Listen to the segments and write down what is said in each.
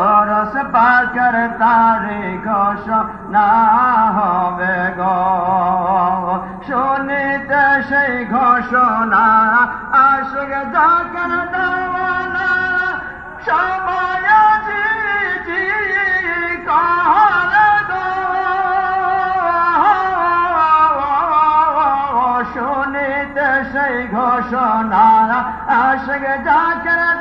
ওরস পাকের তারি ঘোষণা হবে গো। শুনিতে সেই ঘোষণা আশক জাকের দেওয়ানা গো। শুনিতে সেই ঘোষণা আশক জাকের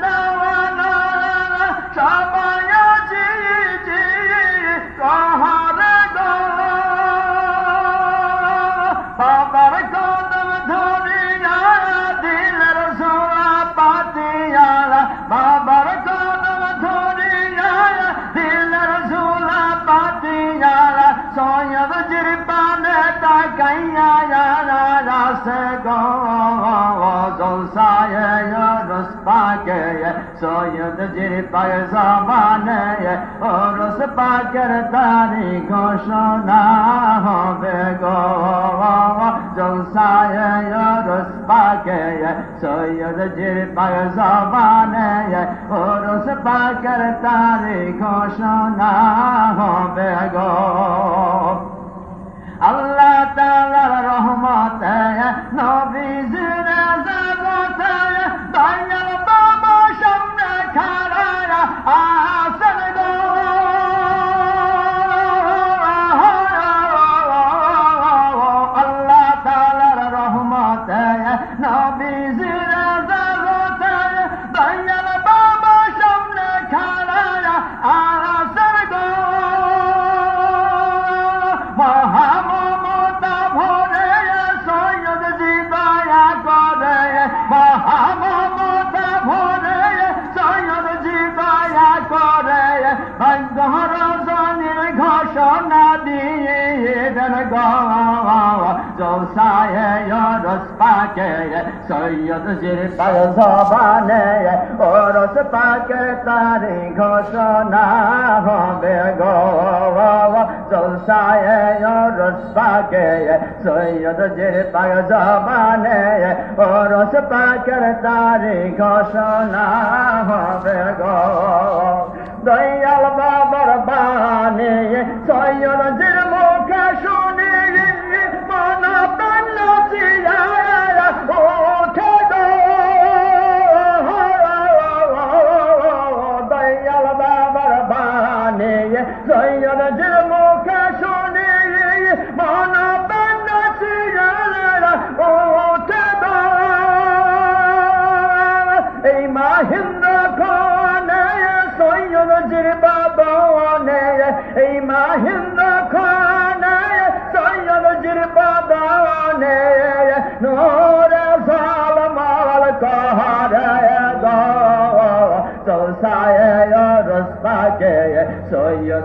我种啥耶呀，罗斯巴格耶，所有的吉巴格萨巴呢耶，哦罗斯巴格的达尼格说那好别个，我种啥耶呀，罗斯巴格耶，所有的吉巴格萨巴呢耶，哦罗斯巴格的达尼格说那好别个，Allah。রহমত নবীজির জগতে রজনীর ঘোষণা দিয়ে দেন রস পাকে সৈয়দ জির রস পাকে তারি ঘোষণা হবে গো রস পাকে সৈয়দ জির পাক জবানে ও পাকের তারি ঘোষণা হবে গো দয়াল বাবার বানে সৈয়দ জির মুখে শুনি, মন প্রাণ ওঠে দয়াল বাবার বানে সৈয়দ জির মুখে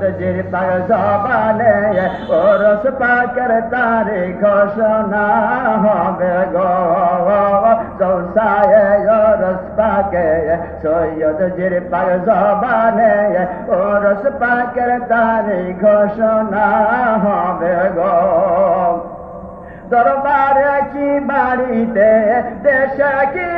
সৈয়দ জির পাক জবানে ও রস পাকের তারি ঘোষণা হবে গো। চৌসায় রস পাকে, সৈয়দ জির পাক জবানে ও রস পাকের তারি ঘোষণা হবে গো। দরবারে কি বাড়িতে, দেশে কি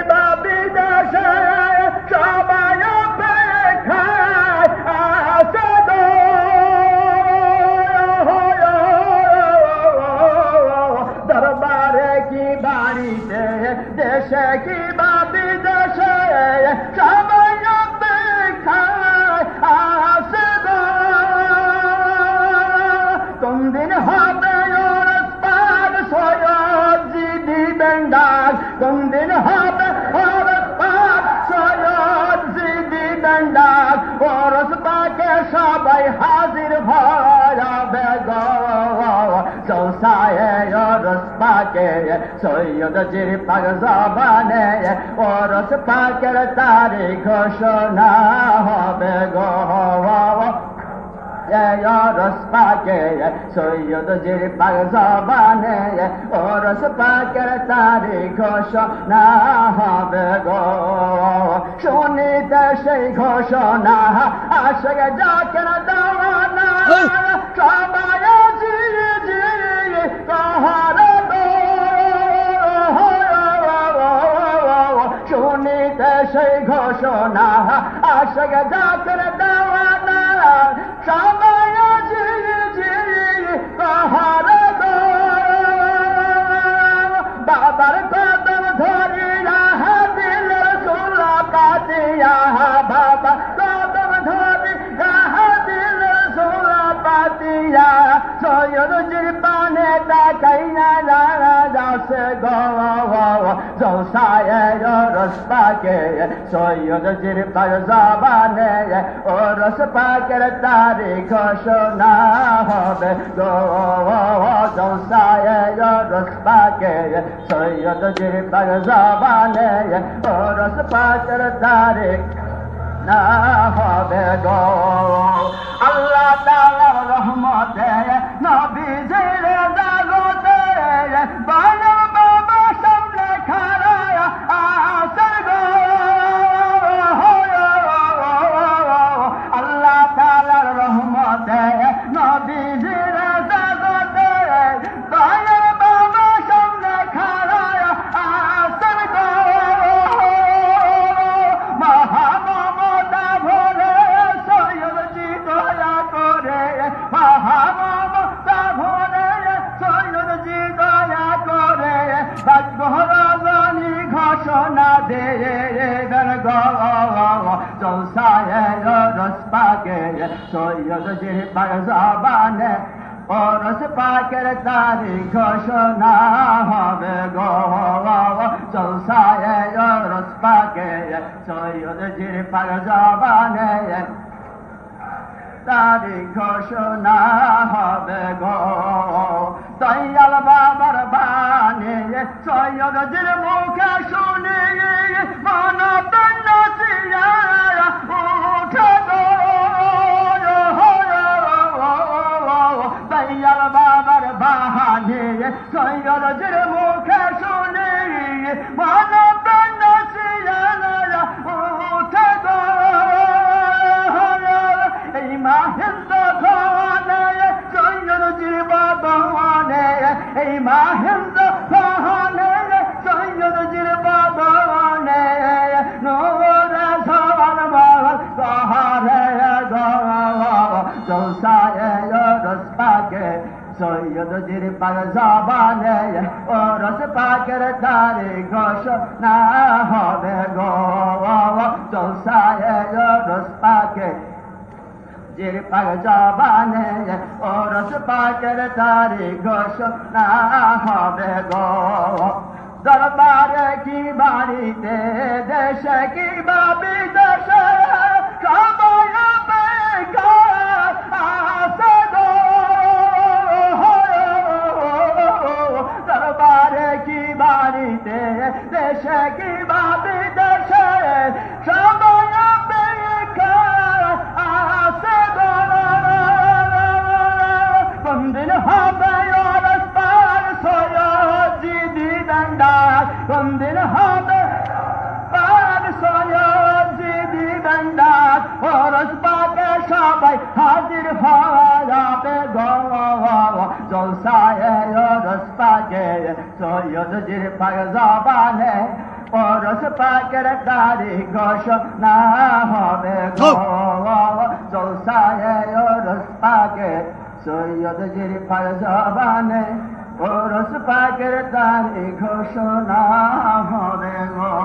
দেশে কি বা বিদেশে সবাই অপেক্ষায় হবে ওর পাগ সৈয়দ জি দিবেন ডাক কোন হবে ওর পাগ সৈয়দ জি দিবেন ডাক ওরস পাকে সবাই হাজির। পাকে সৈয়দ জির পাগ জবানে ওরস পাকের তারি ঘোষণা হবে গো রস পাকে সৈয়দ জির পাক জবানে ও রস পাকের তারি ঘোষণা হবে গো শুনিতে সেই ঘোষণা আশকে যাকের দেওয়ানা সবাই শুনিতে সেই ঘোষণা সৈয়দ জিরবানে তাকাই না রানা দাস গো জৌসায় রস পাকে সৈয়দ জিরবার জবানে ও রস পাকের তারিখ শোনা হবে গো জৌসায় রস পাকে সৈয়দ জিরবার জবানে ও রস পাকের তারিখ না হবে গো আল্লাহ তাআলার রহমতে जड़ na de ye ye ben go go go do sa ye yo do spa ge ye so yo do je pa za ba ne o Or spa ke re ta ri ko sho na ho be go go go do sa ye yo do spa ge ye so yo do je pa za ba ne ye তারি ঘোষণা হবে গো। দয়াল বাবার বানে সৈয়দ জির মুখে শুনি মন তন্ন জির পাক জবানে ও রস পাকের তারে ঘোষ না হবে গো জলসায় রস পাকে জির পাক জবানে ও রস পাকের তারে ঘোষ না হবে গো। দরবারে কি বাড়িতে, দেশে কি বা বিদেশে, সবাই আসে গো। দরবারে কি বাড়িতে, দেশে কি হবে পার সয়াজি দিদান্ডার অরস পাকে সবাই হাজির হওয়া যাবে গো জলসায় অরস পাকে সৈয়দ জির পাক জবানে পরশ পাকের তারি ঘোষ না হবে জলসায় অরস পাকে সৈয়দ জির পাক জবানে পরশ পাকের তারি ঘোষণা হবে গো।